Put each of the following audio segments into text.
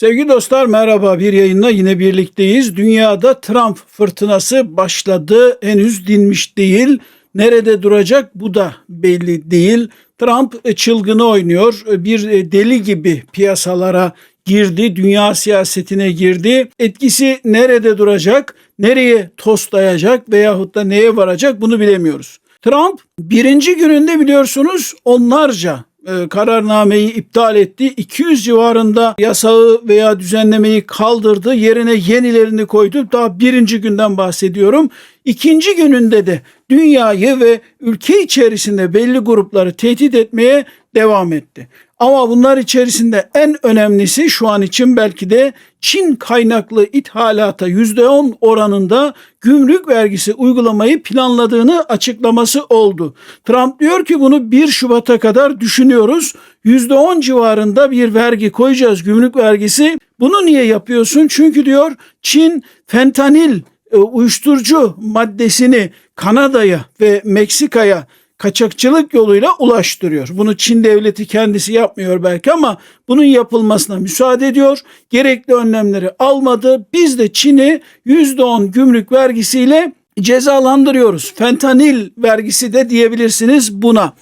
Sevgili dostlar merhaba bir yayınla yine birlikteyiz. Dünyada Trump fırtınası başladı henüz dinmiş değil. Nerede duracak bu da belli değil. Trump e, çılgını oynuyor E, bir e, deli gibi piyasalara girdi dünya siyasetine girdi. Etkisi nerede duracak nereye toslayacak veyahut da neye varacak bunu bilemiyoruz. Trump birinci gününde biliyorsunuz onlarca e, kararnameyi iptal etti. 200 civarında yasağı veya düzenlemeyi kaldırdı. Yerine yenilerini koydu. Daha birinci günden bahsediyorum. İkinci gününde de dünyayı ve ülke içerisinde belli grupları tehdit etmeye devam etti. Ama bunlar içerisinde en önemlisi şu an için belki de Çin kaynaklı ithalata %10 oranında gümrük vergisi uygulamayı planladığını açıklaması oldu. Trump diyor ki bunu 1 Şubat'a kadar düşünüyoruz. %10 civarında bir vergi koyacağız gümrük vergisi. Bunu niye yapıyorsun? Çünkü diyor Çin fentanil e, uyuşturucu maddesini Kanada'ya ve Meksika'ya kaçakçılık yoluyla ulaştırıyor. Bunu Çin devleti kendisi yapmıyor belki ama bunun yapılmasına müsaade ediyor. Gerekli önlemleri almadı. Biz de Çin'i %10 gümrük vergisiyle cezalandırıyoruz. Fentanil vergisi de diyebilirsiniz buna.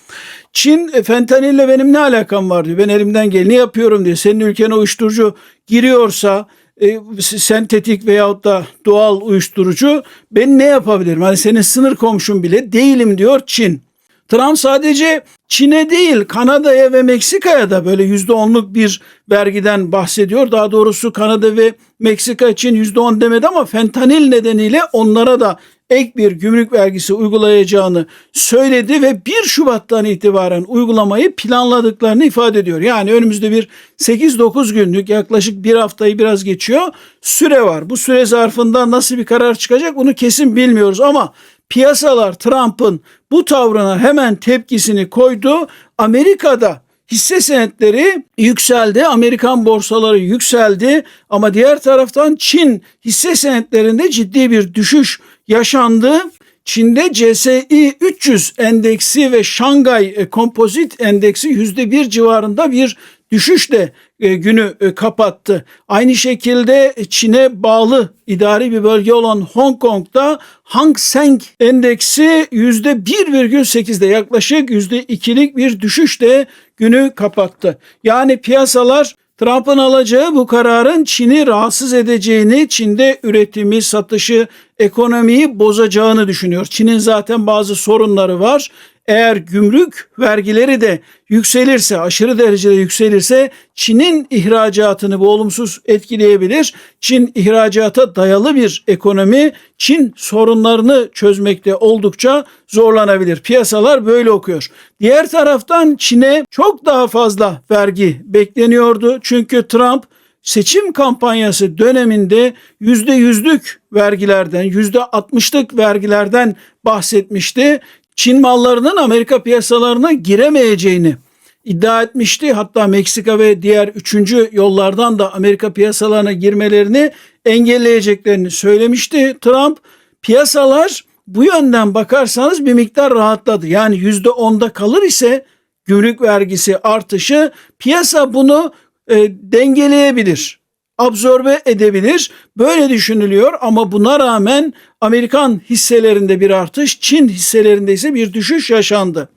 Çin e, fentanille benim ne alakam var diyor. Ben elimden geleni yapıyorum diyor. Senin ülkene uyuşturucu giriyorsa e, sentetik veyahut da doğal uyuşturucu ben ne yapabilirim? Hani senin sınır komşun bile değilim diyor Çin. Trump sadece Çin'e değil Kanada'ya ve Meksika'ya da böyle yüzde onluk bir vergiden bahsediyor. Daha doğrusu Kanada ve Meksika için yüzde on demedi ama fentanil nedeniyle onlara da ek bir gümrük vergisi uygulayacağını söyledi ve 1 Şubat'tan itibaren uygulamayı planladıklarını ifade ediyor. Yani önümüzde bir 8-9 günlük yaklaşık bir haftayı biraz geçiyor süre var. Bu süre zarfında nasıl bir karar çıkacak bunu kesin bilmiyoruz ama piyasalar Trump'ın bu tavrına hemen tepkisini koydu. Amerika'da hisse senetleri yükseldi. Amerikan borsaları yükseldi ama diğer taraftan Çin hisse senetlerinde ciddi bir düşüş yaşandı. Çin'de CSI 300 endeksi ve Şangay Kompozit endeksi %1 civarında bir düşüşle e, günü e, kapattı. Aynı şekilde Çin'e bağlı idari bir bölge olan Hong Kong'da Hang Seng endeksi %1,8'de yaklaşık %2'lik bir düşüşle günü kapattı. Yani piyasalar Trump'ın alacağı bu kararın Çin'i rahatsız edeceğini, Çin'de üretimi, satışı, ekonomiyi bozacağını düşünüyor. Çin'in zaten bazı sorunları var. Eğer gümrük vergileri de yükselirse, aşırı derecede yükselirse Çin'in ihracatını bu olumsuz etkileyebilir. Çin ihracata dayalı bir ekonomi, Çin sorunlarını çözmekte oldukça zorlanabilir. Piyasalar böyle okuyor. Diğer taraftan Çin'e çok daha fazla vergi bekleniyordu. Çünkü Trump seçim kampanyası döneminde yüzde yüzlük vergilerden, yüzde altmışlık vergilerden bahsetmişti. Çin mallarının Amerika piyasalarına giremeyeceğini iddia etmişti. Hatta Meksika ve diğer üçüncü yollardan da Amerika piyasalarına girmelerini engelleyeceklerini söylemişti. Trump piyasalar bu yönden bakarsanız bir miktar rahatladı. Yani yüzde onda kalır ise gümrük vergisi artışı piyasa bunu e, dengeleyebilir absorbe edebilir. Böyle düşünülüyor ama buna rağmen Amerikan hisselerinde bir artış, Çin hisselerinde ise bir düşüş yaşandı.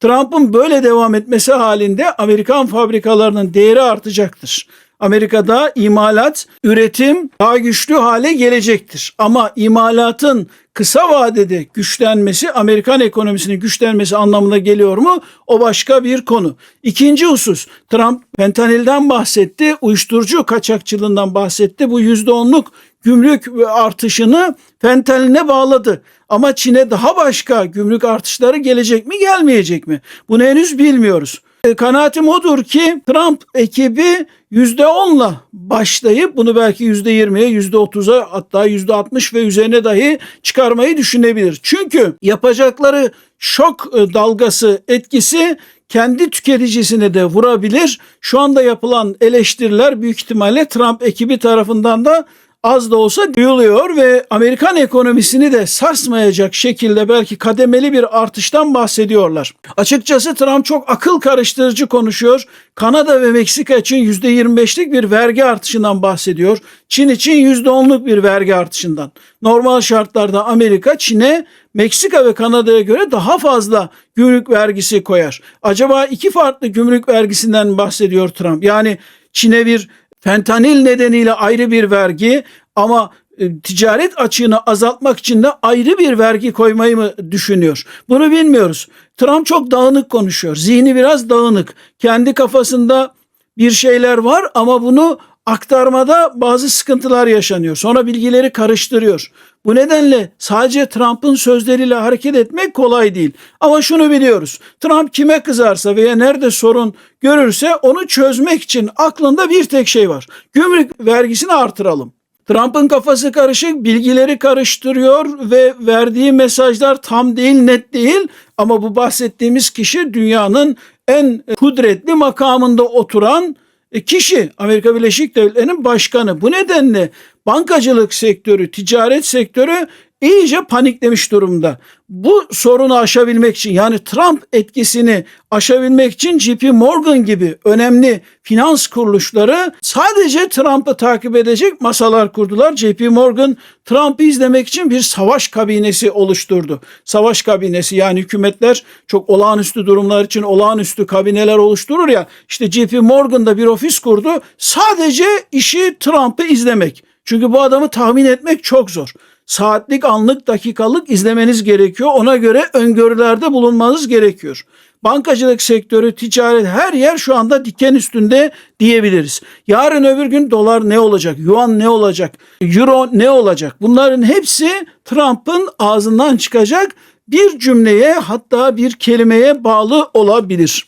Trump'ın böyle devam etmesi halinde Amerikan fabrikalarının değeri artacaktır. Amerika'da imalat, üretim daha güçlü hale gelecektir. Ama imalatın kısa vadede güçlenmesi Amerikan ekonomisinin güçlenmesi anlamına geliyor mu? O başka bir konu. İkinci husus Trump fentanilden bahsetti, uyuşturucu kaçakçılığından bahsetti. Bu yüzde onluk gümrük artışını fentaniline bağladı. Ama Çin'e daha başka gümrük artışları gelecek mi gelmeyecek mi? Bunu henüz bilmiyoruz. E, kanaatim odur ki Trump ekibi %10'la başlayıp bunu belki %20'ye, %30'a hatta %60 ve üzerine dahi çıkarmayı düşünebilir. Çünkü yapacakları şok e, dalgası etkisi kendi tüketicisine de vurabilir. Şu anda yapılan eleştiriler büyük ihtimalle Trump ekibi tarafından da az da olsa duyuluyor ve Amerikan ekonomisini de sarsmayacak şekilde belki kademeli bir artıştan bahsediyorlar. Açıkçası Trump çok akıl karıştırıcı konuşuyor. Kanada ve Meksika için %25'lik bir vergi artışından bahsediyor. Çin için %10'luk bir vergi artışından. Normal şartlarda Amerika Çin'e Meksika ve Kanada'ya göre daha fazla gümrük vergisi koyar. Acaba iki farklı gümrük vergisinden bahsediyor Trump. Yani Çin'e bir fentanil nedeniyle ayrı bir vergi ama e, ticaret açığını azaltmak için de ayrı bir vergi koymayı mı düşünüyor? Bunu bilmiyoruz. Trump çok dağınık konuşuyor. Zihni biraz dağınık. Kendi kafasında bir şeyler var ama bunu aktarmada bazı sıkıntılar yaşanıyor. Sonra bilgileri karıştırıyor. Bu nedenle sadece Trump'ın sözleriyle hareket etmek kolay değil. Ama şunu biliyoruz. Trump kime kızarsa veya nerede sorun görürse onu çözmek için aklında bir tek şey var. Gümrük vergisini artıralım. Trump'ın kafası karışık, bilgileri karıştırıyor ve verdiği mesajlar tam değil, net değil. Ama bu bahsettiğimiz kişi dünyanın en kudretli makamında oturan e, kişi Amerika Birleşik Devletleri'nin başkanı. Bu nedenle bankacılık sektörü, ticaret sektörü iyice paniklemiş durumda. Bu sorunu aşabilmek için yani Trump etkisini aşabilmek için JP Morgan gibi önemli finans kuruluşları sadece Trump'ı takip edecek masalar kurdular. JP Morgan Trump'ı izlemek için bir savaş kabinesi oluşturdu. Savaş kabinesi yani hükümetler çok olağanüstü durumlar için olağanüstü kabineler oluşturur ya. İşte JP Morgan da bir ofis kurdu. Sadece işi Trump'ı izlemek. Çünkü bu adamı tahmin etmek çok zor saatlik, anlık, dakikalık izlemeniz gerekiyor. Ona göre öngörülerde bulunmanız gerekiyor. Bankacılık sektörü, ticaret her yer şu anda diken üstünde diyebiliriz. Yarın öbür gün dolar ne olacak? Yuan ne olacak? Euro ne olacak? Bunların hepsi Trump'ın ağzından çıkacak bir cümleye hatta bir kelimeye bağlı olabilir.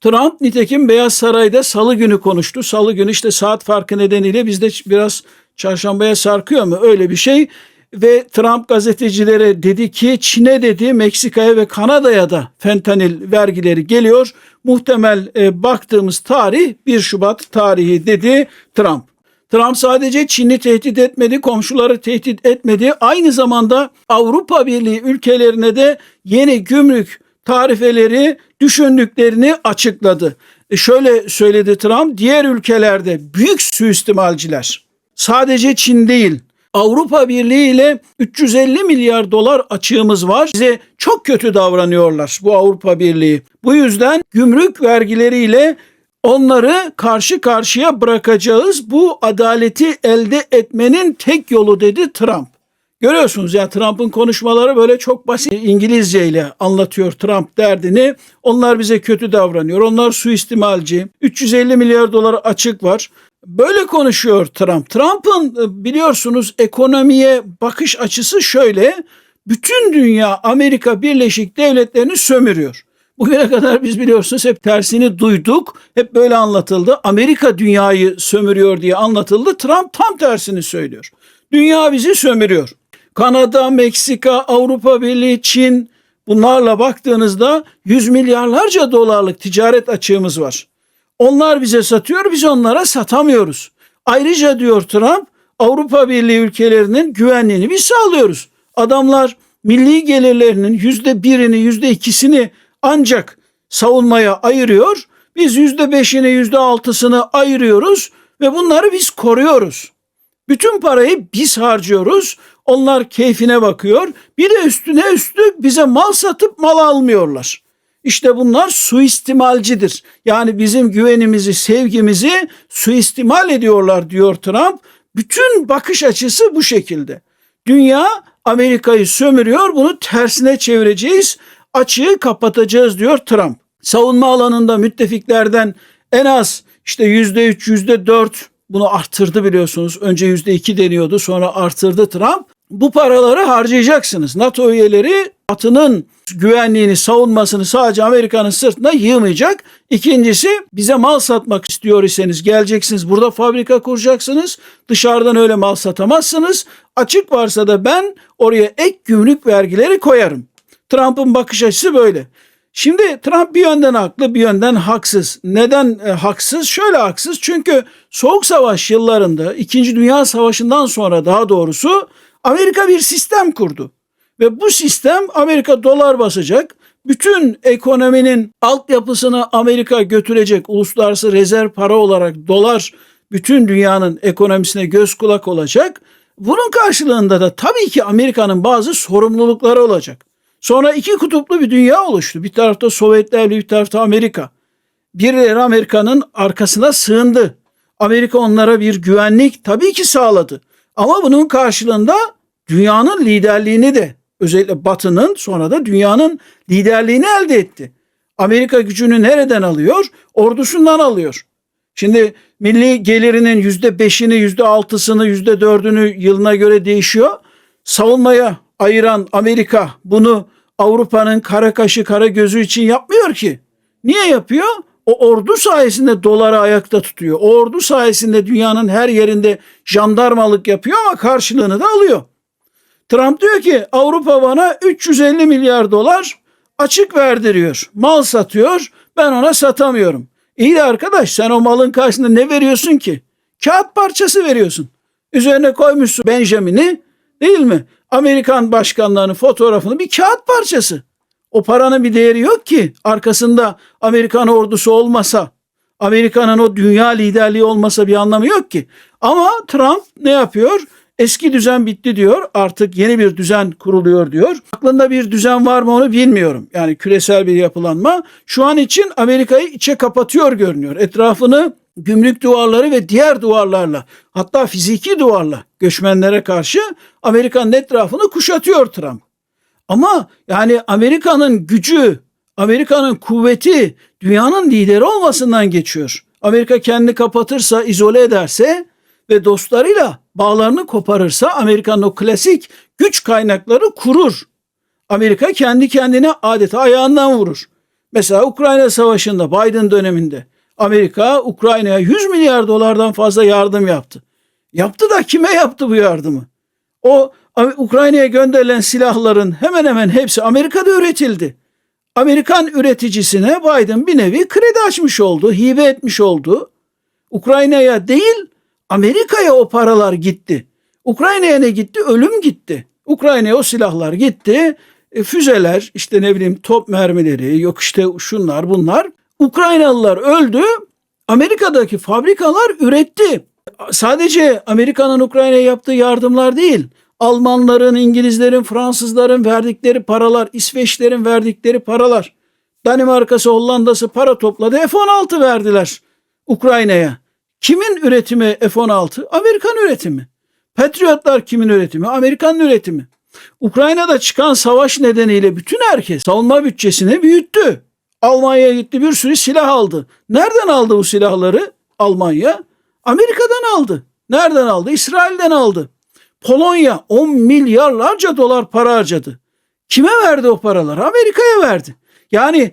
Trump nitekim Beyaz Saray'da salı günü konuştu. Salı günü işte saat farkı nedeniyle bizde biraz çarşambaya sarkıyor mu öyle bir şey ve Trump gazetecilere dedi ki Çin'e dedi Meksika'ya ve Kanada'ya da fentanil vergileri geliyor. Muhtemel e, baktığımız tarih 1 Şubat tarihi dedi Trump. Trump sadece Çin'i tehdit etmedi, komşuları tehdit etmedi. Aynı zamanda Avrupa Birliği ülkelerine de yeni gümrük tarifeleri düşündüklerini açıkladı. E şöyle söyledi Trump, diğer ülkelerde büyük suistimalciler sadece Çin değil Avrupa Birliği ile 350 milyar dolar açığımız var. Bize çok kötü davranıyorlar bu Avrupa Birliği. Bu yüzden gümrük vergileriyle onları karşı karşıya bırakacağız. Bu adaleti elde etmenin tek yolu dedi Trump. Görüyorsunuz ya Trump'ın konuşmaları böyle çok basit İngilizce ile anlatıyor Trump derdini. Onlar bize kötü davranıyor. Onlar suistimalci. 350 milyar dolar açık var. Böyle konuşuyor Trump. Trump'ın e, biliyorsunuz ekonomiye bakış açısı şöyle. Bütün dünya Amerika Birleşik Devletleri'ni sömürüyor. Bugüne kadar biz biliyorsunuz hep tersini duyduk. Hep böyle anlatıldı. Amerika dünyayı sömürüyor diye anlatıldı. Trump tam tersini söylüyor. Dünya bizi sömürüyor. Kanada, Meksika, Avrupa Birliği, Çin bunlarla baktığınızda yüz milyarlarca dolarlık ticaret açığımız var. Onlar bize satıyor, biz onlara satamıyoruz. Ayrıca diyor Trump, Avrupa Birliği ülkelerinin güvenliğini biz sağlıyoruz. Adamlar milli gelirlerinin yüzde birini, yüzde ikisini ancak savunmaya ayırıyor. Biz yüzde beşini, yüzde altısını ayırıyoruz ve bunları biz koruyoruz. Bütün parayı biz harcıyoruz. Onlar keyfine bakıyor. Bir de üstüne üstlük bize mal satıp mal almıyorlar. İşte bunlar suistimalcidir. Yani bizim güvenimizi, sevgimizi suistimal ediyorlar diyor Trump. Bütün bakış açısı bu şekilde. Dünya Amerika'yı sömürüyor, bunu tersine çevireceğiz, açığı kapatacağız diyor Trump. Savunma alanında müttefiklerden en az işte yüzde üç, yüzde dört bunu arttırdı biliyorsunuz. Önce yüzde iki deniyordu sonra arttırdı Trump. Bu paraları harcayacaksınız. NATO üyeleri Batı'nın güvenliğini, savunmasını sadece Amerika'nın sırtına yığmayacak. İkincisi bize mal satmak istiyor iseniz geleceksiniz. Burada fabrika kuracaksınız. Dışarıdan öyle mal satamazsınız. Açık varsa da ben oraya ek gümrük vergileri koyarım. Trump'ın bakış açısı böyle. Şimdi Trump bir yönden haklı bir yönden haksız. Neden e, haksız? Şöyle haksız çünkü Soğuk Savaş yıllarında 2. Dünya Savaşı'ndan sonra daha doğrusu Amerika bir sistem kurdu. Ve bu sistem Amerika dolar basacak. Bütün ekonominin altyapısını Amerika götürecek. Uluslararası rezerv para olarak dolar bütün dünyanın ekonomisine göz kulak olacak. Bunun karşılığında da tabii ki Amerika'nın bazı sorumlulukları olacak. Sonra iki kutuplu bir dünya oluştu. Bir tarafta Sovyetler bir tarafta Amerika. Birileri Amerika'nın arkasına sığındı. Amerika onlara bir güvenlik tabii ki sağladı. Ama bunun karşılığında dünyanın liderliğini de özellikle Batı'nın sonra da dünyanın liderliğini elde etti. Amerika gücünü nereden alıyor? Ordusundan alıyor. Şimdi milli gelirinin yüzde beşini, yüzde altısını, yüzde dördünü yılına göre değişiyor. Savunmaya ayıran Amerika bunu Avrupa'nın kara kaşı kara gözü için yapmıyor ki. Niye yapıyor? O ordu sayesinde doları ayakta tutuyor. O ordu sayesinde dünyanın her yerinde jandarmalık yapıyor ama karşılığını da alıyor. Trump diyor ki Avrupa bana 350 milyar dolar açık verdiriyor. Mal satıyor. Ben ona satamıyorum. İyi de arkadaş sen o malın karşısında ne veriyorsun ki? Kağıt parçası veriyorsun. Üzerine koymuşsun Benjamin'i değil mi? Amerikan başkanlarının fotoğrafını bir kağıt parçası. O paranın bir değeri yok ki. Arkasında Amerikan ordusu olmasa, Amerika'nın o dünya liderliği olmasa bir anlamı yok ki. Ama Trump ne yapıyor? Eski düzen bitti diyor. Artık yeni bir düzen kuruluyor diyor. Aklında bir düzen var mı onu bilmiyorum. Yani küresel bir yapılanma. Şu an için Amerika'yı içe kapatıyor görünüyor. Etrafını gümrük duvarları ve diğer duvarlarla hatta fiziki duvarla göçmenlere karşı Amerika'nın etrafını kuşatıyor Trump. Ama yani Amerika'nın gücü, Amerika'nın kuvveti dünyanın lideri olmasından geçiyor. Amerika kendini kapatırsa, izole ederse ve dostlarıyla bağlarını koparırsa Amerika'nın o klasik güç kaynakları kurur. Amerika kendi kendine adeta ayağından vurur. Mesela Ukrayna Savaşı'nda Biden döneminde Amerika Ukrayna'ya 100 milyar dolardan fazla yardım yaptı. Yaptı da kime yaptı bu yardımı? O Ukrayna'ya gönderilen silahların hemen hemen hepsi Amerika'da üretildi. Amerikan üreticisine Biden bir nevi kredi açmış oldu, hibe etmiş oldu. Ukrayna'ya değil Amerika'ya o paralar gitti. Ukrayna'ya ne gitti? Ölüm gitti. Ukrayna'ya o silahlar gitti. E, füzeler, işte ne bileyim top mermileri, yok işte şunlar bunlar. Ukraynalılar öldü. Amerika'daki fabrikalar üretti. Sadece Amerika'nın Ukrayna'ya yaptığı yardımlar değil. Almanların, İngilizlerin, Fransızların verdikleri paralar, İsveçlerin verdikleri paralar. Danimarka'sı, Hollanda'sı para topladı. F-16 verdiler Ukrayna'ya. Kimin üretimi F-16? Amerikan üretimi. Patriotlar kimin üretimi? Amerikan üretimi. Ukrayna'da çıkan savaş nedeniyle bütün herkes savunma bütçesini büyüttü. Almanya'ya gitti bir sürü silah aldı. Nereden aldı bu silahları Almanya? Amerika'dan aldı. Nereden aldı? İsrail'den aldı. Polonya 10 milyarlarca dolar para harcadı. Kime verdi o paraları? Amerika'ya verdi. Yani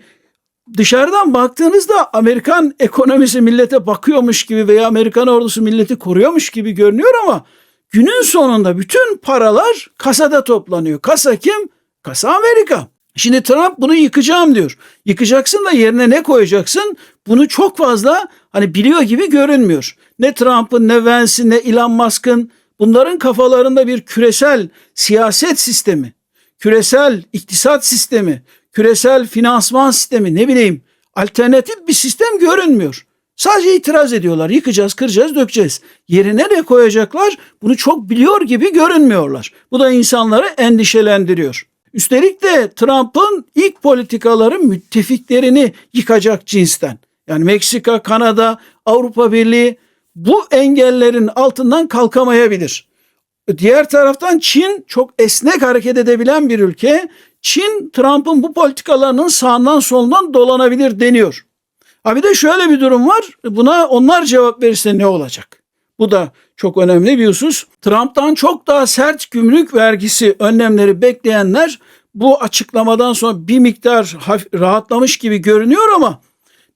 dışarıdan baktığınızda Amerikan ekonomisi millete bakıyormuş gibi veya Amerikan ordusu milleti koruyormuş gibi görünüyor ama günün sonunda bütün paralar kasada toplanıyor. Kasa kim? Kasa Amerika. Şimdi Trump bunu yıkacağım diyor. Yıkacaksın da yerine ne koyacaksın? Bunu çok fazla hani biliyor gibi görünmüyor. Ne Trump'ın ne Vance'in ne Elon Musk'ın bunların kafalarında bir küresel siyaset sistemi, küresel iktisat sistemi, küresel finansman sistemi ne bileyim alternatif bir sistem görünmüyor. Sadece itiraz ediyorlar. Yıkacağız, kıracağız, dökeceğiz. Yerine ne koyacaklar? Bunu çok biliyor gibi görünmüyorlar. Bu da insanları endişelendiriyor. Üstelik de Trump'ın ilk politikaları müttefiklerini yıkacak cinsten. Yani Meksika, Kanada, Avrupa Birliği bu engellerin altından kalkamayabilir. Diğer taraftan Çin çok esnek hareket edebilen bir ülke. Çin Trump'ın bu politikalarının sağından solundan dolanabilir deniyor. Ha bir de şöyle bir durum var. Buna onlar cevap verirse ne olacak? Bu da çok önemli bir husus. Trump'tan çok daha sert gümrük vergisi önlemleri bekleyenler bu açıklamadan sonra bir miktar rahatlamış gibi görünüyor ama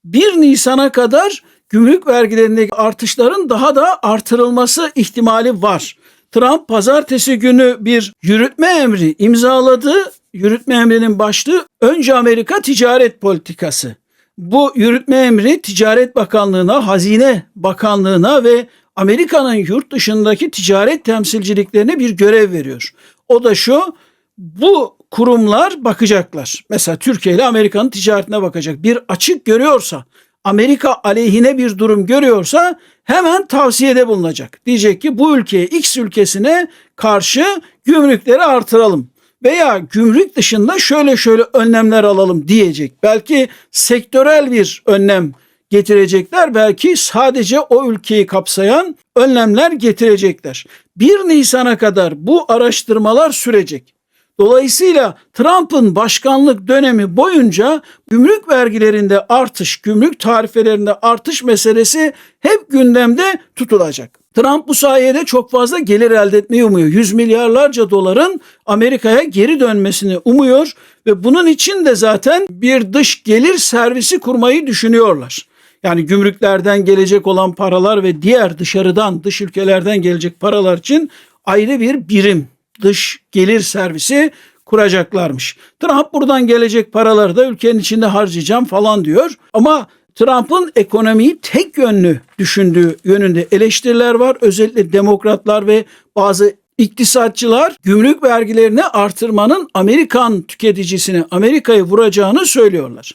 1 Nisan'a kadar gümrük vergilerindeki artışların daha da artırılması ihtimali var. Trump pazartesi günü bir yürütme emri imzaladı yürütme emrinin başlığı önce Amerika ticaret politikası. Bu yürütme emri Ticaret Bakanlığı'na, Hazine Bakanlığı'na ve Amerika'nın yurt dışındaki ticaret temsilciliklerine bir görev veriyor. O da şu, bu kurumlar bakacaklar. Mesela Türkiye ile Amerika'nın ticaretine bakacak. Bir açık görüyorsa, Amerika aleyhine bir durum görüyorsa hemen tavsiyede bulunacak. Diyecek ki bu ülkeye X ülkesine karşı gümrükleri artıralım veya gümrük dışında şöyle şöyle önlemler alalım diyecek. Belki sektörel bir önlem getirecekler. Belki sadece o ülkeyi kapsayan önlemler getirecekler. 1 Nisan'a kadar bu araştırmalar sürecek. Dolayısıyla Trump'ın başkanlık dönemi boyunca gümrük vergilerinde artış, gümrük tarifelerinde artış meselesi hep gündemde tutulacak. Trump bu sayede çok fazla gelir elde etmeyi umuyor. Yüz milyarlarca doların Amerika'ya geri dönmesini umuyor ve bunun için de zaten bir dış gelir servisi kurmayı düşünüyorlar. Yani gümrüklerden gelecek olan paralar ve diğer dışarıdan, dış ülkelerden gelecek paralar için ayrı bir birim dış gelir servisi kuracaklarmış. Trump buradan gelecek paraları da ülkenin içinde harcayacağım falan diyor. Ama Trump'ın ekonomiyi tek yönlü düşündüğü yönünde eleştiriler var. Özellikle demokratlar ve bazı iktisatçılar gümrük vergilerini artırmanın Amerikan tüketicisine, Amerika'yı vuracağını söylüyorlar.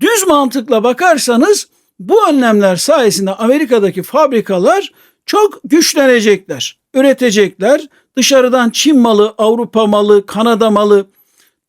Düz mantıkla bakarsanız bu önlemler sayesinde Amerika'daki fabrikalar çok güçlenecekler, üretecekler. Dışarıdan Çin malı, Avrupa malı, Kanada malı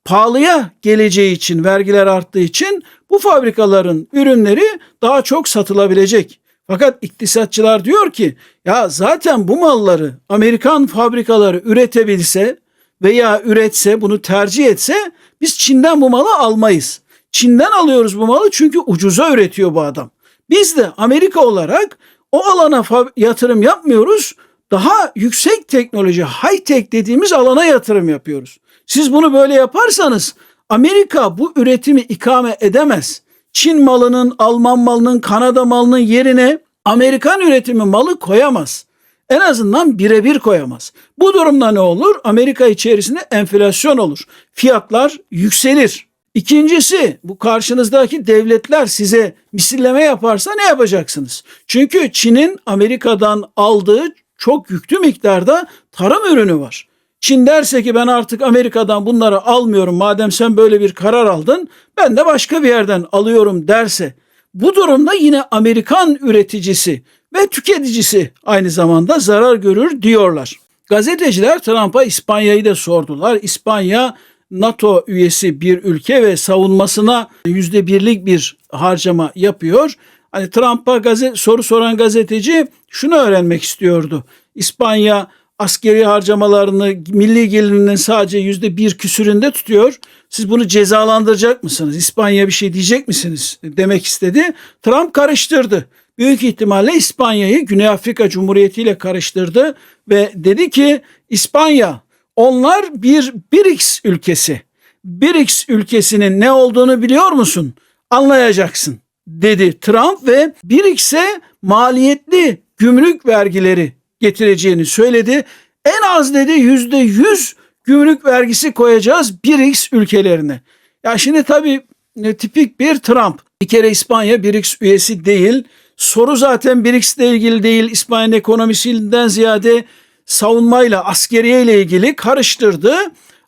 pahalıya geleceği için, vergiler arttığı için bu fabrikaların ürünleri daha çok satılabilecek. Fakat iktisatçılar diyor ki ya zaten bu malları Amerikan fabrikaları üretebilse veya üretse bunu tercih etse biz Çin'den bu malı almayız. Çin'den alıyoruz bu malı çünkü ucuza üretiyor bu adam. Biz de Amerika olarak o alana yatırım yapmıyoruz. Daha yüksek teknoloji, high tech dediğimiz alana yatırım yapıyoruz. Siz bunu böyle yaparsanız Amerika bu üretimi ikame edemez. Çin malının, Alman malının, Kanada malının yerine Amerikan üretimi malı koyamaz. En azından birebir koyamaz. Bu durumda ne olur? Amerika içerisinde enflasyon olur. Fiyatlar yükselir. İkincisi bu karşınızdaki devletler size misilleme yaparsa ne yapacaksınız? Çünkü Çin'in Amerika'dan aldığı çok yüklü miktarda tarım ürünü var. Çin derse ki ben artık Amerika'dan bunları almıyorum madem sen böyle bir karar aldın ben de başka bir yerden alıyorum derse bu durumda yine Amerikan üreticisi ve tüketicisi aynı zamanda zarar görür diyorlar. Gazeteciler Trump'a İspanya'yı da sordular. İspanya NATO üyesi bir ülke ve savunmasına yüzde birlik bir harcama yapıyor. Hani Trump'a gazet, soru soran gazeteci şunu öğrenmek istiyordu. İspanya askeri harcamalarını milli gelirinin sadece yüzde bir küsüründe tutuyor. Siz bunu cezalandıracak mısınız? İspanya bir şey diyecek misiniz? Demek istedi. Trump karıştırdı. Büyük ihtimalle İspanya'yı Güney Afrika Cumhuriyeti ile karıştırdı ve dedi ki İspanya onlar bir BRICS ülkesi. BRICS ülkesinin ne olduğunu biliyor musun? Anlayacaksın dedi Trump ve BRICS'e maliyetli gümrük vergileri getireceğini söyledi. En az dedi yüzde yüz gümrük vergisi koyacağız BRICS ülkelerine. Ya şimdi tabii e, tipik bir Trump. Bir kere İspanya BRICS üyesi değil. Soru zaten BRICS ile ilgili değil. İspanya'nın ekonomisinden ziyade savunmayla, askeriye ilgili karıştırdı.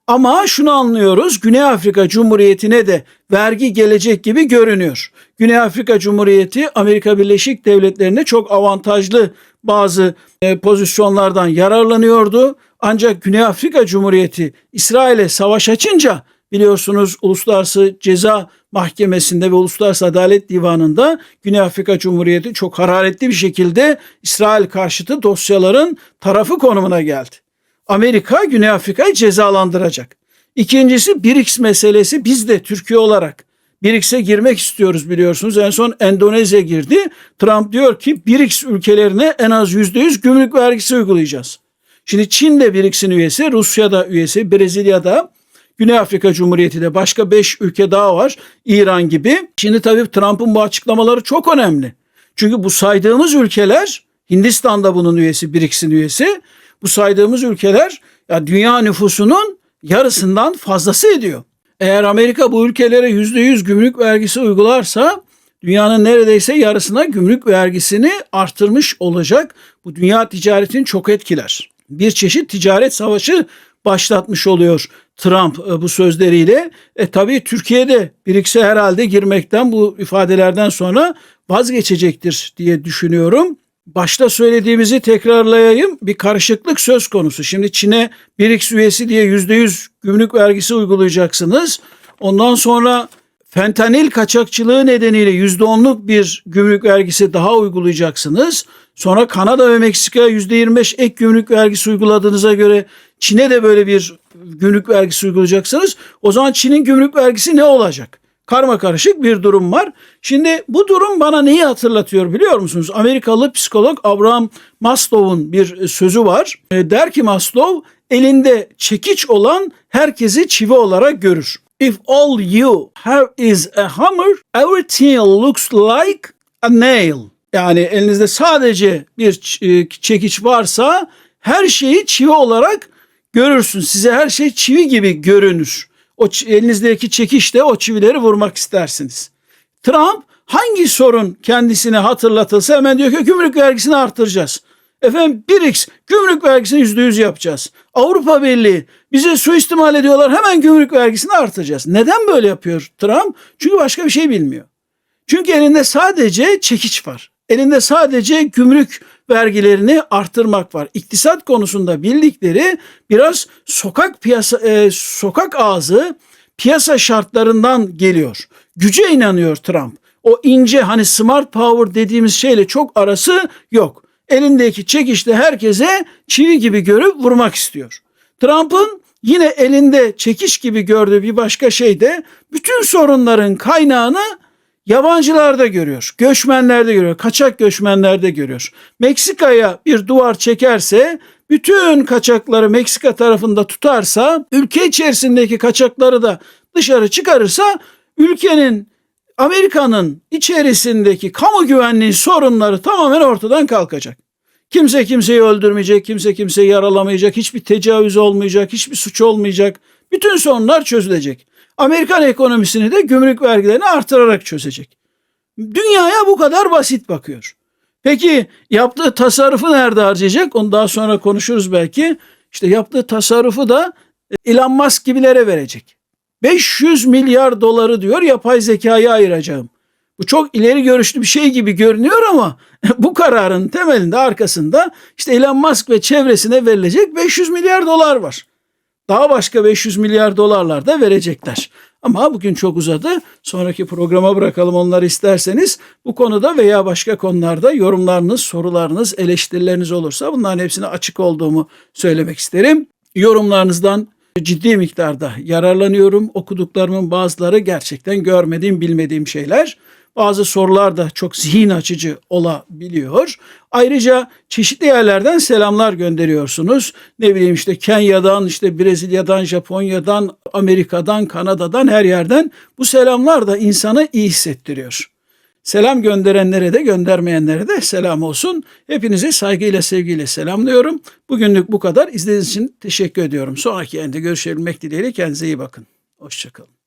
Ama şunu anlıyoruz. Güney Afrika Cumhuriyeti'ne de vergi gelecek gibi görünüyor. Güney Afrika Cumhuriyeti Amerika Birleşik Devletleri'ne çok avantajlı bazı e, pozisyonlardan yararlanıyordu. Ancak Güney Afrika Cumhuriyeti İsrail'e savaş açınca biliyorsunuz Uluslararası Ceza Mahkemesi'nde ve Uluslararası Adalet Divanı'nda Güney Afrika Cumhuriyeti çok hararetli bir şekilde İsrail karşıtı dosyaların tarafı konumuna geldi. Amerika Güney Afrika'yı cezalandıracak. İkincisi BRICS meselesi biz de Türkiye olarak BRICS'e girmek istiyoruz biliyorsunuz. En son Endonezya girdi. Trump diyor ki BRICS ülkelerine en az %100 gümrük vergisi uygulayacağız. Şimdi Çin de BRICS'in üyesi, Rusya da üyesi, Brezilya'da, Güney Afrika Cumhuriyeti de başka 5 ülke daha var. İran gibi. Şimdi tabii Trump'ın bu açıklamaları çok önemli. Çünkü bu saydığımız ülkeler Hindistan da bunun üyesi, BRICS'in üyesi. Bu saydığımız ülkeler ya dünya nüfusunun yarısından fazlası ediyor. Eğer Amerika bu ülkelere %100 gümrük vergisi uygularsa dünyanın neredeyse yarısına gümrük vergisini artırmış olacak. Bu dünya ticaretini çok etkiler. Bir çeşit ticaret savaşı başlatmış oluyor Trump e, bu sözleriyle. E tabii Türkiye'de BRICS'e herhalde girmekten bu ifadelerden sonra vazgeçecektir diye düşünüyorum. Başta söylediğimizi tekrarlayayım. Bir karışıklık söz konusu. Şimdi Çin'e BRICS üyesi diye %100 gümrük vergisi uygulayacaksınız. Ondan sonra fentanil kaçakçılığı nedeniyle %10'luk bir gümrük vergisi daha uygulayacaksınız. Sonra Kanada ve Meksika'ya %25 ek gümrük vergisi uyguladığınıza göre Çin'e de böyle bir gümrük vergisi uygulayacaksınız. O zaman Çin'in gümrük vergisi ne olacak? Karma karışık bir durum var. Şimdi bu durum bana neyi hatırlatıyor biliyor musunuz? Amerikalı psikolog Abraham Maslow'un bir sözü var. E, Der ki Maslow elinde çekiç olan herkesi çivi olarak görür. If all you have is a hammer, everything looks like a nail. Yani elinizde sadece bir e, çekiç varsa her şeyi çivi olarak görürsün. Size her şey çivi gibi görünür. O elinizdeki çekişle o çivileri vurmak istersiniz. Trump hangi sorun kendisine hatırlatılsa hemen diyor ki gümrük vergisini artıracağız. Efendim BRICS gümrük vergisini yüzde yüz yapacağız. Avrupa Birliği bize suistimal ediyorlar hemen gümrük vergisini artıracağız. Neden böyle yapıyor Trump? Çünkü başka bir şey bilmiyor. Çünkü elinde sadece çekiç var. Elinde sadece gümrük vergilerini artırmak var. İktisat konusunda bildikleri biraz sokak piyasa e, sokak ağzı piyasa şartlarından geliyor. Güce inanıyor Trump. O ince hani smart power dediğimiz şeyle çok arası yok. Elindeki çekişle herkese çivi gibi görüp vurmak istiyor. Trump'ın yine elinde çekiş gibi gördüğü bir başka şey de bütün sorunların kaynağını yabancılarda görüyor. Göçmenlerde görüyor. Kaçak göçmenlerde görüyor. Meksika'ya bir duvar çekerse bütün kaçakları Meksika tarafında tutarsa ülke içerisindeki kaçakları da dışarı çıkarırsa ülkenin Amerika'nın içerisindeki kamu güvenliği sorunları tamamen ortadan kalkacak. Kimse kimseyi öldürmeyecek, kimse kimseyi yaralamayacak, hiçbir tecavüz olmayacak, hiçbir suç olmayacak. Bütün sorunlar çözülecek. Amerikan ekonomisini de gümrük vergilerini artırarak çözecek. Dünyaya bu kadar basit bakıyor. Peki yaptığı tasarrufu nerede harcayacak? Onu daha sonra konuşuruz belki. İşte yaptığı tasarrufu da Elon Musk gibilere verecek. 500 milyar doları diyor yapay zekaya ayıracağım. Bu çok ileri görüşlü bir şey gibi görünüyor ama bu kararın temelinde arkasında işte Elon Musk ve çevresine verilecek 500 milyar dolar var. Daha başka 500 milyar dolarlar da verecekler. Ama bugün çok uzadı. Sonraki programa bırakalım onları isterseniz. Bu konuda veya başka konularda yorumlarınız, sorularınız, eleştirileriniz olursa bunların hepsine açık olduğumu söylemek isterim. Yorumlarınızdan ciddi miktarda yararlanıyorum. Okuduklarımın bazıları gerçekten görmediğim, bilmediğim şeyler. Bazı sorular da çok zihin açıcı olabiliyor. Ayrıca çeşitli yerlerden selamlar gönderiyorsunuz. Ne bileyim işte Kenya'dan, işte Brezilya'dan, Japonya'dan, Amerika'dan, Kanada'dan her yerden bu selamlar da insanı iyi hissettiriyor. Selam gönderenlere de göndermeyenlere de selam olsun. Hepinizi saygıyla sevgiyle selamlıyorum. Bugünlük bu kadar. İzlediğiniz için teşekkür ediyorum. Sonraki yayında görüşebilmek dileğiyle kendinize iyi bakın. Hoşçakalın.